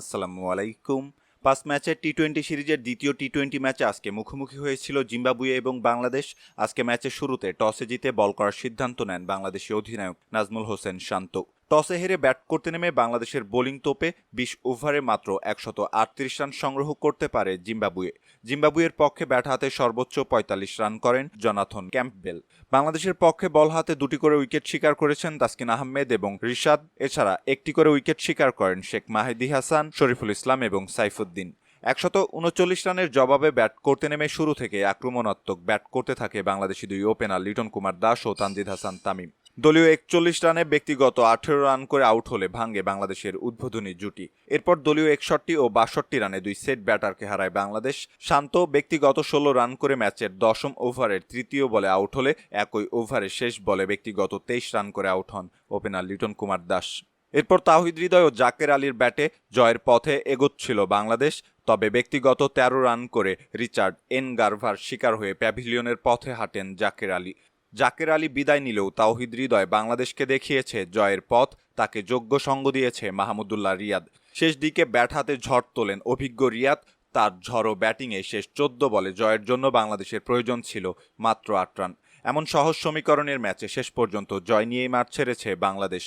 আসসালামু আলাইকুম। পাঁচ ম্যাচের টি টোয়েন্টি সিরিজের দ্বিতীয় টি টোয়েন্টি ম্যাচে আজকে মুখোমুখি হয়েছিল জিম্বাবুয়ে এবং বাংলাদেশ। আজকে ম্যাচের শুরুতে টসে জিতে বল করার সিদ্ধান্ত নেন বাংলাদেশি অধিনায়ক নাজমুল হোসেন শান্ত। টসে হেরে ব্যাট করতে নেমে বাংলাদেশের বোলিং তোপে বিশ ওভারে মাত্র একশত আটত্রিশ রান সংগ্রহ করতে পারে জিম্বাবুয়ে। জিম্বাবুয়ের পক্ষে ব্যাট হাতে সর্বোচ্চ পঁয়তাল্লিশ রান করেন জনাথন ক্যাম্পবেল। বাংলাদেশের পক্ষে বল হাতে দুটি করে উইকেট শিকার করেছেন তাসকিন আহমেদ এবং রিশাদ। এছাড়া একটি করে উইকেট শিকার করেন শেখ মাহিদি হাসান, শরীফুল ইসলাম এবং সাইফুদ্দিন। একশত উনচল্লিশ রানের জবাবে ব্যাট করতে নেমে শুরু থেকে আক্রমণাত্মক ব্যাট করতে থাকে বাংলাদেশি দুই ওপেনার লিটন কুমার দাস ও তানজিদ হাসান তামিম। দলীয় একচল্লিশ রানে ব্যক্তিগত আঠেরো রান করে আউট হলে ভাঙ্গে বাংলাদেশের উদ্বোধনী জুটি। এরপর দলীয় একষট্টি ও বাষট্টি রানে দুই সেট ব্যাটারকে হারায় বাংলাদেশ। শান্ত ব্যক্তিগত ষোলো রান করে ম্যাচের দশম ওভারের তৃতীয় বলে আউট হলে একই ওভারে শেষ বলে ব্যক্তিগত তেইশ রান করে আউট হন ওপেনার লিটন কুমার দাস। এরপর তাহিদ হৃদয় ও জাকের আলীর ব্যাটে জয়ের পথে এগোচ্ছিল বাংলাদেশ, তবে ব্যক্তিগত তেরো রান করে রিচার্ড এন গার্ভার শিকার হয়ে প্যাভিলিয়নের পথে হাঁটেন জাকের আলী। জাকের আলী বিদায় নিলেও তাওহিদ হৃদয় বাংলাদেশকে দেখিয়েছে জয়ের পথ, তাকে যোগ্য সঙ্গ দিয়েছে মাহমুদুল্লাহ রিয়াদ। শেষ দিকে ব্যাট হাতে ঝড় তোলেন অভিজ্ঞ রিয়াদ, তার ঝড়ো ব্যাটিংয়ে শেষ চোদ্দ বলে জয়ের জন্য বাংলাদেশের প্রয়োজন ছিল মাত্র আট রান। এমন সহজ সমীকরণের ম্যাচে শেষ পর্যন্ত জয় নিয়েই মাঠ ছেড়েছে বাংলাদেশ।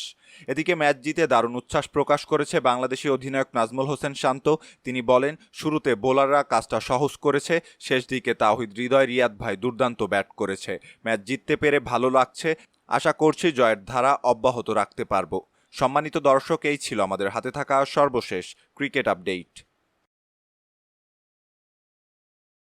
এদিকে ম্যাচ জিতে দারুণ উচ্ছ্বাস প্রকাশ করেছে বাংলাদেশি অধিনায়ক নাজমুল হোসেন শান্ত। তিনি বলেন, শুরুতে বোলাররা কাজটা সহজ করেছে, শেষ দিকে তাহিদ হৃদয় রিয়াদ ভাই দুর্দান্ত ব্যাট করেছে। ম্যাচ জিততে পেরে ভালো লাগছে, আশা করছি জয়ের ধারা অব্যাহত রাখতে পারব। সম্মানিত দর্শক, এই ছিল আমাদের হাতে থাকা সর্বশেষ ক্রিকেট আপডেট।